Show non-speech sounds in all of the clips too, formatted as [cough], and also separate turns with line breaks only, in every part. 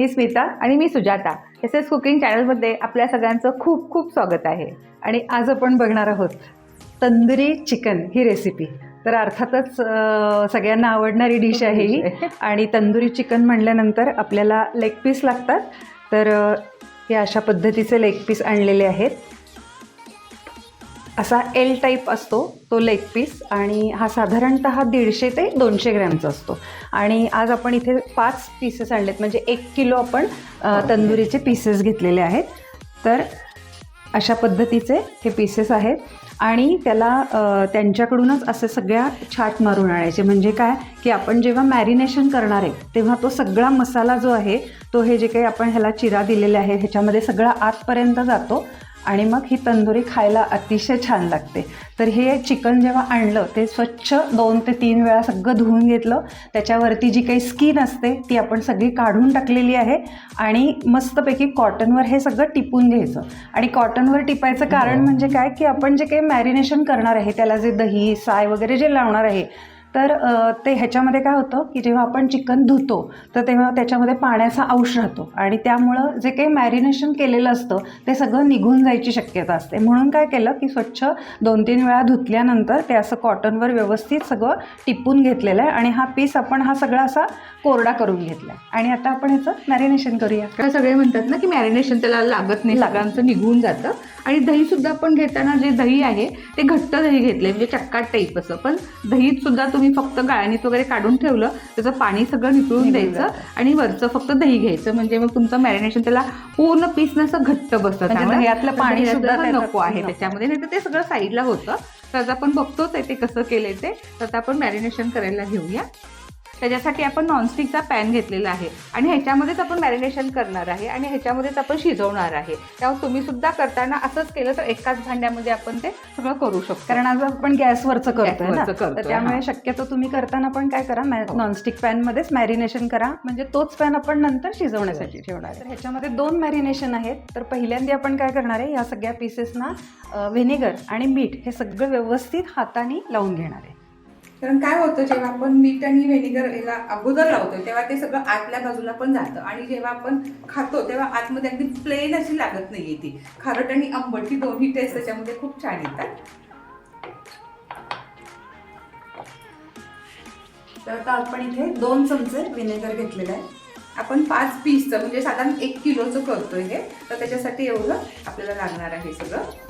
मी स्मिता आणि मी Sujata S S cooking चॅनलमध्ये आपल्या सगळ्यांचं खूप खूप स्वागत आहे.
आणि आज आपण बघणार आहोत तंदुरी चिकन ही रेसिपी तर अर्थातच सगळ्यांना आवडणारी डिश आहे ही. [laughs] आणि तंदुरी चिकन म्हणल्यानंतर आपल्याला लेग पीस लागतात. तर हे अशा पद्धतीचे लेग पीस आणलेले आहेत. असा एल टाईप असतो तो लेग पीस आणि हा साधारणतः दीडशे ते दोनशे ग्रॅमचा असतो. आणि आज आपण इथे पाच पीसेस आणलेत. म्हणजे एक किलो आपण तंदुरीचे पीसेस घेतलेले आहेत. तर अशा पद्धतीचे हे पीसेस आहेत. आणि त्याला त्यांच्याकडूनच असे सगळ्या छाट मारून आणायचे. म्हणजे काय? की आपण जेव्हा मॅरिनेशन करणार आहे तेव्हा तो सगळा मसाला जो आहे तो हे जे काही आपण ह्याला चिरा दिलेले आहे ह्याच्यामध्ये सगळा आतपर्यंत जातो. आणि मग ही तंदुरी खायला अतिशय छान लागते. तर हे चिकन जेव्हा आणलं ते स्वच्छ दोन ते तीन वेळा सगळं धुवून घेतलं. त्याच्यावरती जी काही स्किन असते ती आपण सगळी काढून टाकलेली आहे आणि मस्तपैकी कॉटनवर हे सगळं टिपून घ्यायचं. आणि कॉटनवर टिपायचं कारण म्हणजे काय? की आपण जे काही मॅरिनेशन करणार आहे त्याला जे दही साय वगैरे जे लावणार आहे तर ते ह्याच्यामध्ये काय होतं की जेव्हा आपण चिकन धुतो तर तेव्हा त्याच्यामध्ये पाण्याचा अंश राहतो. आणि त्यामुळं जे काही मॅरिनेशन केलेलं असतं ते सगळं निघून जायची शक्यता असते. म्हणून काय केलं की स्वच्छ दोन तीन वेळा धुतल्यानंतर ते असं कॉटनवर व्यवस्थित सगळं टिपून घेतलेलं आहे. आणि हा पीस आपण हा सगळा असा कोरडा करून घेतला आहे आणि आता आपण ह्याचं मॅरिनेशन करूया.
सगळे म्हणतात ना की मॅरिनेशन त्याला लागत नाही. सगळ्यांचं निघून जातं. आणि दही सुद्धा आपण घेताना जे दही आहे ते घट्ट दही घेतलंय म्हणजे चक्काट टाईप असं. पण दहीत सुद्धा तुम्ही फक्त गाळणीत वगैरे काढून ठेवलं त्याचं पाणी सगळं
निघून
द्यायचं. आणि वरचं फक्त दही घ्यायचं. म्हणजे मग तुमचं मॅरिनेशन त्याला पूर्ण पीस असं घट्ट बसतं.
म्हणजे
त्यामुळे
दह्यातलं पाणी सुद्धा
नको आहे. त्याच्यामध्ये. नाही तर ते सगळं साईडला होतं. तर आता आपण बघतोच आहे ते कसं केलंय ते. तर आता आपण मॅरिनेशन करायला घेऊया. त्याच्यासाठी आपण नॉनस्टिकचा पॅन घेतलेला आहे. आणि ह्याच्यामध्येच आपण मॅरिनेशन करणार आहे आणि ह्याच्यामध्येच आपण शिजवणार आहे. त्यामुळे तुम्ही सुद्धा करताना असंच केलं तर एकाच भांड्यामध्ये आपण ते सगळं करू शकतो.
कारण आज आपण गॅसवरचं करतोय ना.
गॅसवरचं करतोय,
तर त्यामुळे. शक्यतो तुम्ही करताना पण काय करा. नॉनस्टिक पॅनमध्येच मॅरिनेशन करा. म्हणजे तोच पॅन आपण नंतर शिजवण्यासाठी ठेवणार आहे. तर ह्याच्यामध्ये दोन मॅरिनेशन आहेत. तर पहिल्यांदा आपण काय करणार आहे या सगळ्या पीसेसना व्हिनेगर आणि मीठ हे सगळं व्यवस्थित हाताने लावून घेणार आहे.
कारण काय होतं जेव्हा आपण मीठ आणि व्हिनेगर याला अगोदर लावतो तेव्हा ते सगळं आतल्या बाजूला पण जातं. आणि जेव्हा आपण खातो तेव्हा आतमध्ये अगदी प्लेन अशी लागत नाहीये ती. खारट आणि आंबट ही दोन्ही टेस्ट त्याच्यामध्ये खूप छान येतात.
तर आता आपण इथे दोन चमचे व्हिनेगर घेतलेलं आहे
आपण पाच पीसचं म्हणजे साधारण एक किलोचं करतोय हे. तर त्याच्यासाठी एवढं आपल्याला लागणार आहे सगळं.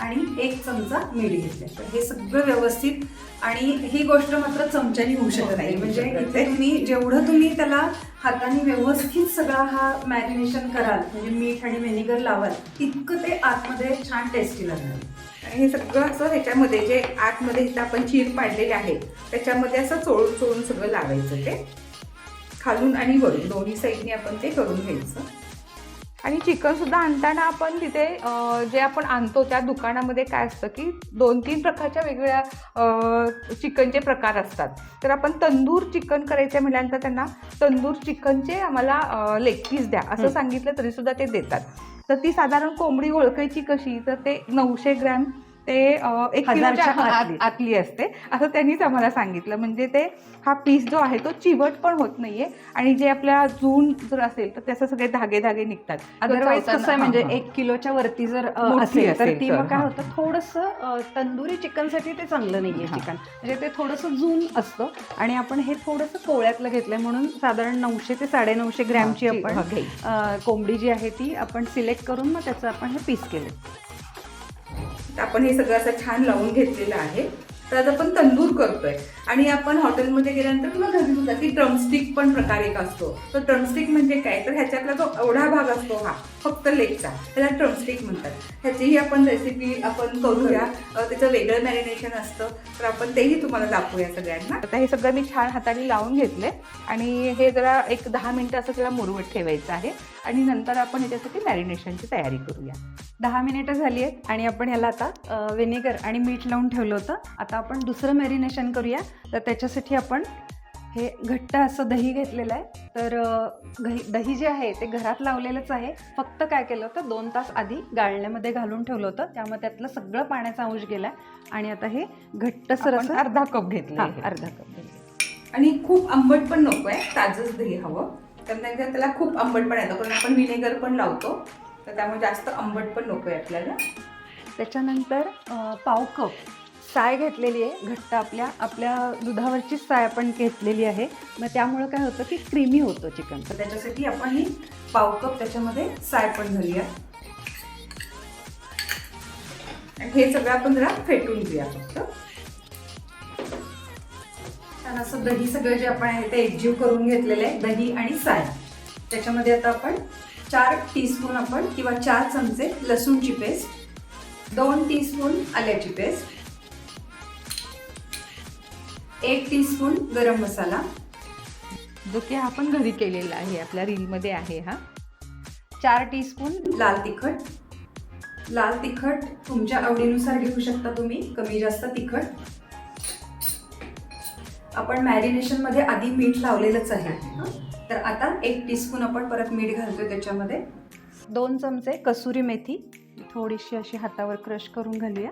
आणि एक चमचा मीठ घेतले तर हे सगळं व्यवस्थित आणि ही गोष्ट मात्र चमच्याने होऊ शकत नाही. म्हणजे. इथे तुम्ही जेवढं तुम्ही त्याला हाताने व्यवस्थित सगळा हा मॅरिनेशन कराल म्हणजे मीठ आणि व्हिनेगर लावाल तितकं ते आतमध्ये छान टेस्टी लागणार.
आणि हे सगळं असं ह्याच्यामध्ये जे आतमध्ये इथं आपण चीर पाडलेले आहेत त्याच्यामध्ये असं चोळून चोळून सगळं लावायचं ते. खालून आणि वरून दोन्ही साईडने आपण ते करून घ्यायचं.
आणि चिकन सुद्धा आणताना आपण तिथे जे आपण आणतो त्या दुकानामध्ये काय असतं की दोन तीन प्रकारच्या वेगवेगळ्या चिकनचे प्रकार असतात. तर आपण तंदूर चिकन करायचे म्हटल्यानंतर त्यांना तंदूर चिकनचे आम्हाला लेग पीस द्या. असं. सांगितलं तरी सुद्धा ते देतात. तर ती साधारण कोंबडी ओळखायची कशी? तर ते नऊशे ग्रॅम ते एक
हजारच्या
किलोच्या आत-
आतली.
असते. असं त्यांनीच आम्हाला सांगितलं. म्हणजे ते हा पीस जो आहे तो चिवट पण होत नाहीये. आणि जे आपल्या जून जर असेल तर त्याचे सगळे धागे धागे निघतात.
अदरवाईज कसं आहे म्हणजे. एक किलोच्या वरती जर असेल तर ती मग काय. होतं थोडंसं तंदुरी चिकनसाठी ते चांगलं नाही आहे
हां.
चिकन. म्हणजे ते थोडंसं जून असतं. आणि आपण हे थोडंसं कोळ्यातलं घेतलंय. म्हणून साधारण नऊशे ते साडेनऊशे ग्रॅमची आपण कोंबडी जी आहे ती आपण सिलेक्ट करून मग त्याचं आपण हे पीस केले
तर आपण हे सगळं असं छान लावून घेतलेलं आहे. तर आज आपण तंदूर करतोय. आणि आपण हॉटेलमध्ये गेल्यानंतर किंवा घरी सुद्धा की ड्रमस्टिक पण प्रकार एक असतो. तर ड्रमस्टिक म्हणजे काय? तर ह्याच्यातला जो एवढा भाग असतो हा फक्त लेगचा त्याला ड्रमस्टिक म्हणतात. ह्याचीही आपण रेसिपी आपण करूया त्याचं वेगळं मॅरिनेशन असतं. तर आपण तेही तुम्हाला दाखवूया सगळ्यांना.
आता हे सगळं मी छान हाताने लावून घेतले आणि हे जरा एक दहा मिनटं असं त्याला मुरवत ठेवायचं आहे. आणि नंतर आपण ह्याच्यासाठी मॅरिनेशनची तयारी करूया.
दहा मिनिटं झाली आहेत. आणि आपण ह्याला आता व्हिनेगर आणि मीठ लावून ठेवलं होतं. आता आपण दुसरं मॅरिनेशन करूया. तर त्याच्यासाठी आपण हे घट्ट असं दही घेतलेलं आहे. तर दही दही जे आहे ते घरात लावलेलंच आहे. फक्त काय केलं होतं दोन तास आधी गाळण्यामध्ये घालून ठेवलं होतं. त्यामुळे त्यातलं सगळं पाण्याचा अंश गेला आणि आता हे घट्टसर
आपण
असं
अर्धा कप घेतला
अर्धा कप
आणि खूप आंबट पण नको आहे ताजंच दही हवं. त्यानंतर त्याला खूप आंबटपणा येतो कारण आपण विनेगर पण लावतो. तर त्यामुळे जास्त आंबट पण नको आहे आपल्याला.
त्याच्यानंतर पाव कप. साय घेतलेली आहे घट्ट आपल्या आपल्या दुधावरचीच साय आपण घेतलेली आहे. मग त्यामुळं काय होतं की क्रीमी होतं चिकन
तर त्याच्यासाठी आपण ही पाव कप त्याच्यामध्ये साय पण घालूया. आणि हे सगळं आपण जरा फेटून घेऊया फक्त. छान असं दही सगळं जे आपण आहे ते एकजीव करून घेतलेलं आहे दही आणि साय. त्याच्यामध्ये आता आपण चार टीस्पून आपण किंवा चार चमचे लसूणची पेस्ट दोन टीस्पून आल्याची पेस्ट एक टीस्पून गरम मसाला.
जो की आपण घरी केलेला आहे आपल्या रीलमध्ये आहे हा.
चार टीस्पून
लाल तिखट. लाल तिखट तुमच्या आवडीनुसार घेऊ शकता तुम्ही कमी जास्त तिखट. आपण मॅरिनेशनमध्ये आधी मीठ लावलेलंच आहे? तर आता एक टीस्पून आपण परत मीठ घालतोय त्याच्यामध्ये.
दोन चमचे कसुरी मेथी. थोडीशी अशी हातावर क्रश करून घालूया.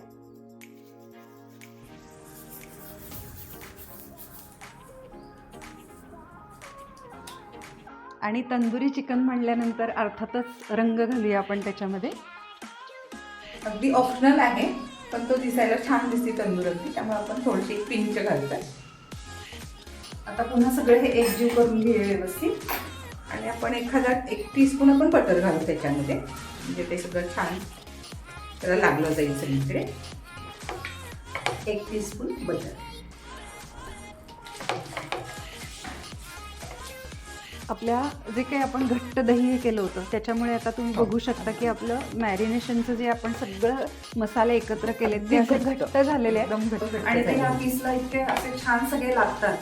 आणि तंदुरी चिकन म्हणल्यानंतर अर्थातच रंग घालूया आपण त्याच्यामध्ये.
अगदी ऑप्शनल आहे पण तो दिसायला छान दिसते तंदूर. अगदी त्यामुळे आपण थोडीशी पिंच घालतोय. आता पुन्हा सगळं हे एकजीव करून घेऊया व्यवस्थित. आणि आपण एखादा एक टीस्पून आपण बटर घालू त्याच्यामध्ये. म्हणजे ते सगळं छान त्याला लागलं जाईल सगळीकडे. एक टीस्पून बटर
आपल्या जे काही आपण घट्ट दही केलं होतं त्याच्यामुळे आता तुम्ही बघू शकता की आपलं मॅरिनेशनचं जे आपण सगळं मसाले एकत्र केले ते असे घट्ट झालेले आहेत.
आणि ते ह्या पीसला इतके असे छान सगळे लागतात.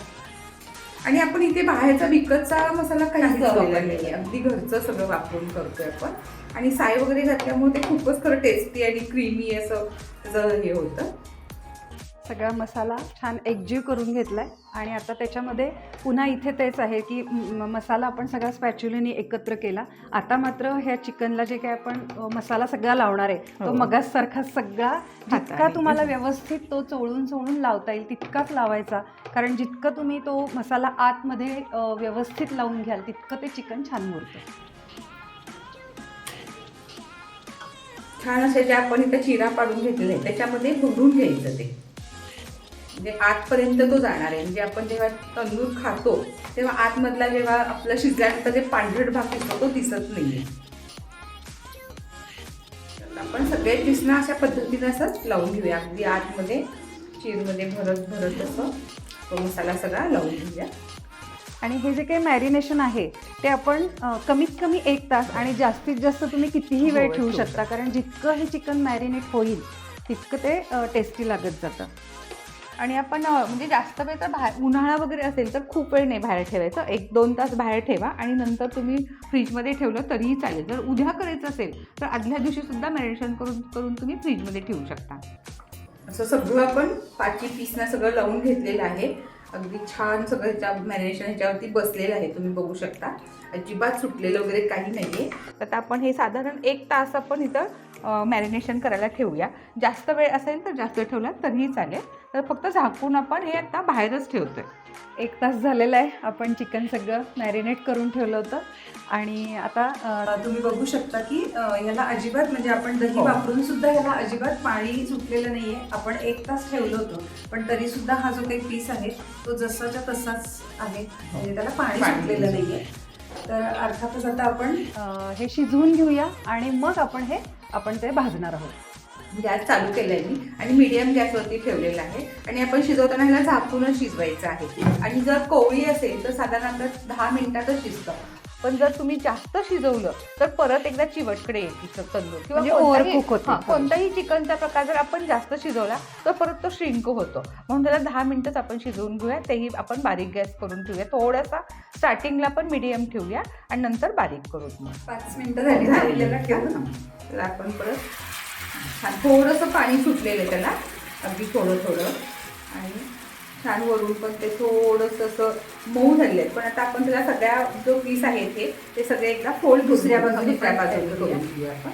आणि आपण इथे बाहेरचा विकतचा मसाला काहीच वापरलेला नाही. अगदी घरचं सगळं वापरून करतोय आपण. आणि साय वगैरे घातल्यामुळे ते खूपच खरं टेस्टी आणि क्रीमी असं हे होतं.
सगळा मसाला छान एकजीव करून घेतलाय. आणि आता त्याच्यामध्ये पुन्हा इथे तेच आहे की मसाला आपण सगळा स्पॅच्युलीने एकत्र केला. आता मात्र ह्या चिकनला जे काय आपण मसाला सगळा लावणार आहे तो
हो.
मगाच सारखा सगळा जितका. तुम्हाला व्यवस्थित तो चोळून चोळून लावता येईल तितकाच लावायचा. कारण जितकं तुम्ही तो मसाला आतमध्ये व्यवस्थित लावून घ्याल तितकं ते चिकन छान मुरतं.
छान असे जे आपण इथं चिरा पाडून घेतलेले आहे त्याच्यामध्ये भरून घ्यायचं ते. म्हणजे आतपर्यंत तो जाणार आहे. म्हणजे आपण जेव्हा तंदूर खातो तेव्हा आतमधला जेव्हा आपलं शिजल्यानंतर जे पांढरट भाग दिसतो तो दिसत तर आपण सगळे दिसणं अशा पद्धतीने असंच लावून घेऊया. अगदी आतमध्ये चीरमध्ये भरत भरत असं तो मसाला सगळा लावून घेऊया.
आणि हे जे काही मॅरिनेशन आहे ते आपण कमीत कमी एक तास आणि जास्तीत जास्त तुम्ही कितीही वेळ
हो,
ठेवू शकता. कारण जितकं हे चिकन मॅरिनेट होईल तितकं ते टेस्टी लागत जातं.
आणि आपण म्हणजे जास्त वेळ तर बाहेर उन्हाळा वगैरे असेल तर खूप वेळ नाही बाहेर ठेवायचं. एक दोन तास बाहेर ठेवा आणि नंतर तुम्ही फ्रीजमध्ये ठेवलं तरीही चालेल. जर उद्या करायचं असेल तर आदल्या दिवशी सुद्धा मॅरिनेशन करून करून तुम्ही फ्रीजमध्ये ठेवू शकता.
असं सगळं आपण पाची पीसना सगळं लावून घेतलेलं आहे. अगदी छान सगळं ह्याच्या मॅरिनेशन ह्याच्यावरती बसलेलं आहे तुम्ही बघू शकता. अजिबात सुटलेलं वगैरे काही नाही आहे
तर आता आपण हे साधारण एक तास आपण इथं मॅरिनेशन करायला ठेवूया. जास्त वेळ असेल तर जास्त ठेवला तरीही चालेल. तर फक्त झाकून आपण हे आता बाहेरच ठेवतोय.
एक तास झालेला आहे. आपण चिकन सगळं मॅरिनेट करून ठेवलं होतं. आणि आता
तुम्ही बघू शकता की याला अजिबात म्हणजे आपण दही
हो.
वापरून सुद्धा याला अजिबात पाणी सुटलेलं नाहीये. आपण एक तास ठेवलं होतं. पण तरी सुद्धा हा जो काही पीस आहे तो जसाच्या तसाच आहे. म्हणजे त्याला पाणी सुटलेलं
नाही.
नाहीये. तर अर्थातच आता आपण
हे शिजवून घेऊया आणि मग आपण हे आपण ते भाजणार आहोत.
गॅस चालू केलाय मी आणि मीडियम गॅसवरती ठेवलेला आहे. आणि आपण शिजवताना ह्याला झाकूनच शिजवायचं आहे. आणि जर कोवळी असेल तर साधारणतः दहा मिनिटातच शिजतं.
पण जर तुम्ही जास्त शिजवलं तर परत एकदा चिवटकडे येईल तंदूर. किंवा
म्हणजे
कोणताही-
overcook होते.
हां, कोणताही चिकनचा प्रकार जर आपण जास्त शिजवला तर परत तो श्रिंक होतो. म्हणून त्याला दहा मिनिटच आपण शिजवून घेऊया तेही आपण बारीक गॅस करून ठेवूया. थोडासा स्टार्टिंगला पण मिडियम ठेवूया आणि नंतर बारीक करू मग.
पाच मिनिटं झाली झालेल्याला ठेवू ना. आपण परत छान थोडंसं पाणी सुटलेलं आहे त्याला. अगदी थोडं थोडं. आणि छान वरून पण ते थोडंसं असं मऊ झालेलं आहे. पण आता आपण त्याला सगळ्या जो पीस आहे ते ते सगळे एकदा फोल्ड दुसऱ्या बाजूने दुसऱ्या बाजूने करून घेऊया आपण.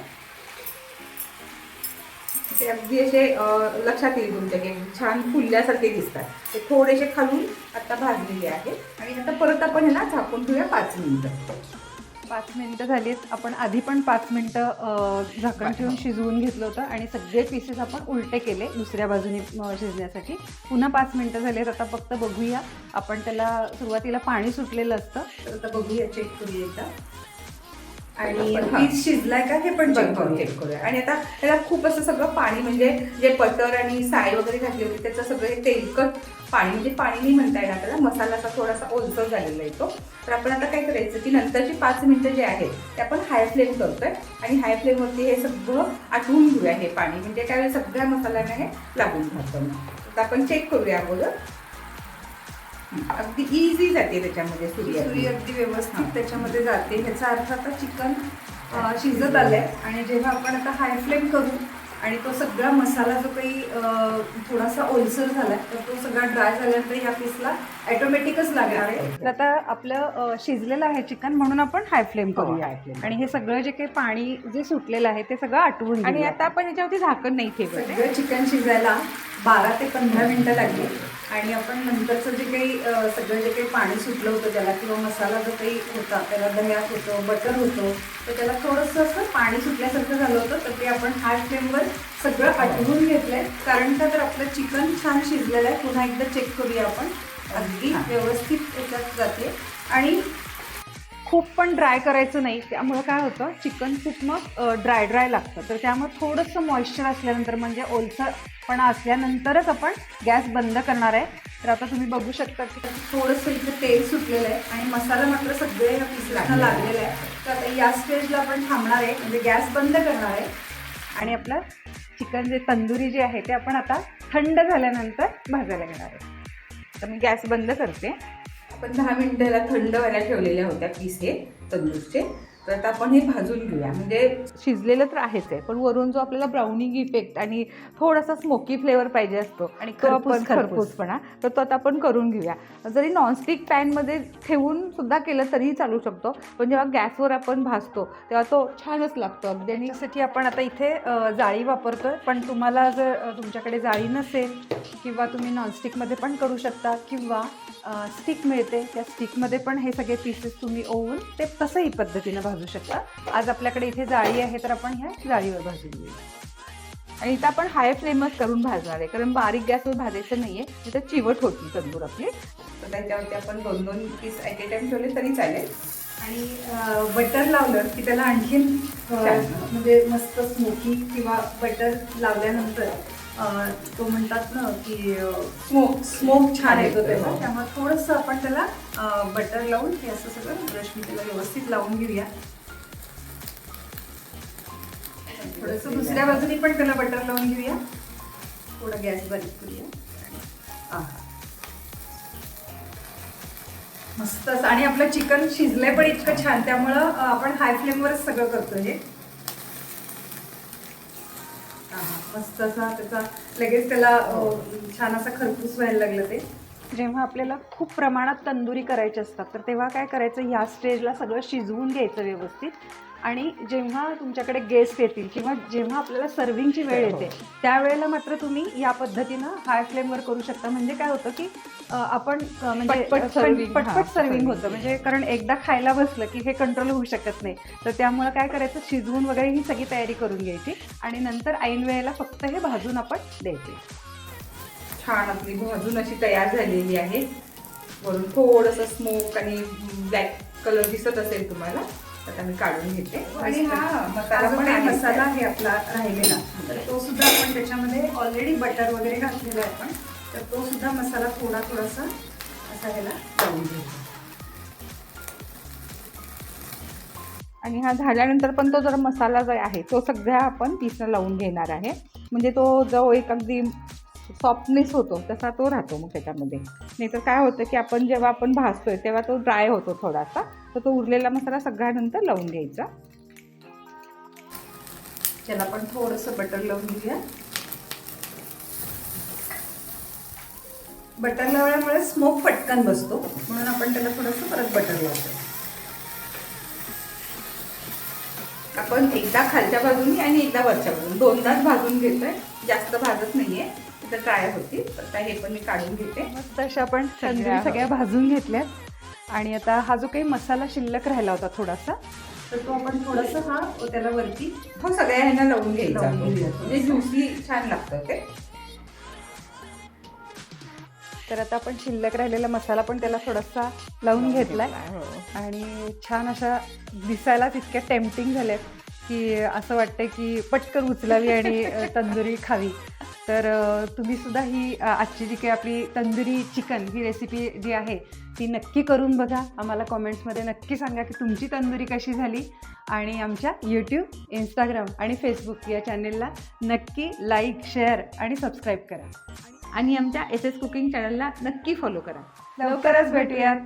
ते अगदी असे लक्षात येईल तुमच्या की छान फुलल्यासारखे दिसतात. ते थोडेसे खालून आता भाजलेले आहे आणि आता परत आपण ह्याला झाकून ठेवूया पाच मिनिटं.
पाच मिनिटं झालीत. आपण आधी पण पाच मिनिटं झाकण ठेवून शिजवून घेतलं होतं आणि सगळे पीसेस आपण उलटे केले दुसऱ्या बाजूने शिजण्यासाठी. पुन्हा पाच मिनिटं झालीत. आता फक्त बघूया. आपण त्याला सुरुवातीला पाणी सुटलेलं असतं.
तर आता बघूया चेक करूया एकदा.
आणि. पीस शिजलाय का हे पण चेक करूया.
चेक करूया. आणि आता त्याला खूप असं सगळं पाणी म्हणजे जे बटर आणि साय वगैरे घातली होती त्याचं सगळं हे तेलकट पाणी म्हणजे पाणी नाही म्हणता येणार त्याला. मसाला असा थोडासा ओलसर झालेला आहे तो. तर आपण आता काय करायचं की नंतरची पाच मिनिटं जे आहेत ते आपण हाय फ्लेम करतोय. आणि हाय फ्लेमवरती हे सगळं आटवून घेऊया हे पाणी. म्हणजे त्यावेळी सगळ्या मसाल्यांना हे लागून तर आपण चेक करूया अगोदर. अगदी इझी जाते त्याच्यामध्ये सुरी
अगदी. व्यवस्थित त्याच्यामध्ये जाते. ह्याचा अर्थ आता चिकन शिजत आलंय. आणि जेव्हा आपण आता हाय फ्लेम करू आणि तो सगळा मसाला जो काही थोडासा ओलसर झालाय तर तो सगळा ड्राय झाल्यानंतर ह्या पीसला ऑटोमॅटिकच लागणार आहे. तर आता आपलं शिजलेलं आहे चिकन म्हणून आपण हाय फ्लेम
हो,
करूया.
high flame.
आणि हे सगळं जे काही पाणी जे सुटलेलं आहे ते सगळं आटवून
आणि. आता आपण याच्यावरती झाकण नाही ठेवत आहे.
सगळं चिकन शिजायला बारा ते पंधरा मिनटं लागली आणि आपण नंतरचं जे काही सगळं जे काही पाणी सुटलं होतं त्याला किंवा मसाला जो काही होता त्याला दह्यात होतं बटर होतं तर त्याला थोडंसं असं पाणी सुटल्यासारखं झालं होतं तर ते आपण हाय फ्लेमवर सगळं आटवून आहे कारण का तर आपलं चिकन छान शिजलेलं आहे पुन्हा एकदा चेक करूया आपण. अगदी व्यवस्थित त्याच्यात जाते. आणि खूप पण ड्राय करायचं नाही. त्यामुळं काय होतं चिकन खूप मग ड्राय ड्राय लागतं. तर त्यामुळे थोडंसं मॉइश्चर असल्यानंतर म्हणजे ओलसरपणा असल्यानंतरच आपण गॅस बंद करणार आहे. तर आता तुम्ही बघू शकता की थोडंसं इथे तेल सुटलेलं आहे आणि मसाला मात्र सगळे या पिसला लागलेला आहे. तर आता या स्टेजला आपण थांबणार आहे. म्हणजे गॅस बंद करणार आहे. आणि आपलं चिकन जे तंदुरी जे आहे ते आपण आता थंड झाल्यानंतर भाजायला घेणार आहे.
तर मी गॅस बंद करते.
पण दहा मिनटाला थंड व्हायला ठेवलेल्या होत्या पीस हे तंदूरचे. तर आता आपण हे भाजून घेऊया. म्हणजे
शिजलेलं तर आहेच आहे पण वरून जो आपल्याला ब्राउनिंग इफेक्ट आणि थोडासा स्मोकी फ्लेवर पाहिजे असतो
आणि
तो
खरपूस-.
खरपूसपणा तर तो आता आपण करून घेऊया. जरी नॉनस्टिक पॅनमध्ये ठेवून सुद्धा केलं तरीही चालू शकतो पण जेव्हा गॅसवर आपण भाजतो तेव्हा तो छानच लागतो अगदी. आणि
त्यासाठी आपण आता इथे जाळी वापरतोय पण तुम्हाला जर तुमच्याकडे जाळी नसेल किंवा तुम्ही नॉनस्टिकमध्ये पण करू शकता किंवा स्टिक मिळते त्या स्टिकमध्ये पण हे सगळे पीसेस तुम्ही ओवून ते तसंही पद्धतीनं भाजू शकता. आज आपल्याकडे इथे जाळी आहे तर आपण ह्या जाळीवर भाजून घेऊया
आणि इथं आपण हाय फ्लेमच करून भाजणार आहे कारण बारीक गॅसवर भाजायचं नाहीये तिथं चिवट होती तंदूर आपली.
तर त्याच्यावरती आपण दोन दोन पीस ॲट ए टाइम ठेवले तरी चालेल.
आणि बटर लावलं की त्याला आणखीन. म्हणजे मस्त स्मोकी किंवा बटर लावल्यानंतर तो म्हणतात ना की स्मोक स्मोक छान येतो त्याचा त्यामुळे थोडंसं आपण त्याला बटर लावून हे असं सगळं ब्रशनी त्याला व्यवस्थित लावून घेऊया. थोडंसं दुसऱ्या बाजूने पण त्याला बटर लावून घेऊया. थोडा गॅस बारीक करूया. मस्त असं. आणि आपलं चिकन शिजलंय पण इतकं छान. त्यामुळं आपण हाय फ्लेमवरच सगळं करतो हे. मस्त असा त्याचा लगेच त्याला छान असा खरपूस व्हायला लागलं ते. जेव्हा आपल्याला खूप प्रमाणात तंदुरी करायची असतात तर तेव्हा काय करायचं? या स्टेजला सगळं शिजवून घ्यायचं व्यवस्थित. आणि जेव्हा तुमच्याकडे गेस्ट येतील किंवा जेव्हा आपल्याला सर्विंगची वेळ येते त्यावेळेला मात्र तुम्ही या पद्धतीनं हाय फ्लेमवर करू शकता. म्हणजे काय होतं की आपण म्हणजे
पटपट हां, serving.
होतं. म्हणजे कारण एकदा खायला बसलं की हे कंट्रोल होऊ शकत नाही. तर त्यामुळे काय करायचं शिजवून वगैरे ही सगळी तयारी करून घ्यायची आणि नंतर ऐन वेळेला फक्त हे भाजून आपण द्यायचे.
छान आपली भाजून अशी तयार झालेली आहे. वरून थोडंसं स्मोक आणि ब्लॅक कलर दिसत असेल तुम्हाला. आता मी काढून घेते आणि हा मसाला पण आहे.
आपला राहिलेला. तर तो सुद्धा आपण त्याच्यामध्ये ऑलरेडी बटर वगैरे घातलेला आहे आपण. तर तो सुद्धा मसाला थोडा थोडासा असा ह्याला
लावून घ्यायचा.
आणि हा झाल्यानंतर पण तो जरा मसाला जो आहे तो सगळ्या आपण पीसला लावून घेणार आहे. म्हणजे तो जो एक अगदी सॉफ्टनेस होतो तसा तो राहतो मग त्याच्यामध्ये. नाहीतर काय होतं की आपण जेव्हा आपण भाजतोय तेव्हा तो ड्राय होतो थोडासा. तर तो उरलेला मसाला सगळ्यानंतर लावून घ्यायचा.
त्याला आपण थोडंसं बटर लावून घेऊया. बटर लावल्यामुळे स्मोक पटकन बसतो. म्हणून आपण त्याला थोडंसं परत बटर लावतो.
आपण एकदा खालच्या बाजूनी आणि एकदा वरच्या बाजून. दोनदाच भाजून घेतोय. जास्त भाजत नाहीये. तर ड्राय होती. तर आता हे पण मी काढून घेते.
मस्त अशा आपण तंदुरी सगळ्या भाजून घेतल्यात. आणि आता हा जो काही मसाला शिल्लक राहिला होता थोडासा तर तो आपण थोडासा हा त्याला वरती
हो सगळ्या ह्यांना लावून घ्यायचा. म्हणजे ज्युसली छान लागतं ते
तर आता आपण शिल्लक राहिलेला मसाला पण त्याला थोडासा लावून घेतलाय.
हो.
आणि छान अशा दिसायलाच इतक्या टेम्पटिंग झाल्यात. की असं वाटतंय की पटकन उचलावी आणि तंदुरी खावी. तर तुम्ही सुद्धा ही आजची जी काही आपली तंदुरी चिकन ही रेसिपी जी आहे ती नक्की करून बघा. आम्हाला कॉमेंट्समध्ये नक्की सांगा की तुमची तंदुरी कशी झाली. आणि आमच्या यूट्यूब इंस्टाग्राम आणि फेसबुक या चॅनेलला नक्की लाईक शेअर आणि सबस्क्राईब करा.
आणि आमच्या एस एस कुकिंग चॅनलला नक्की फॉलो करा.
लवकरच भेटूयात.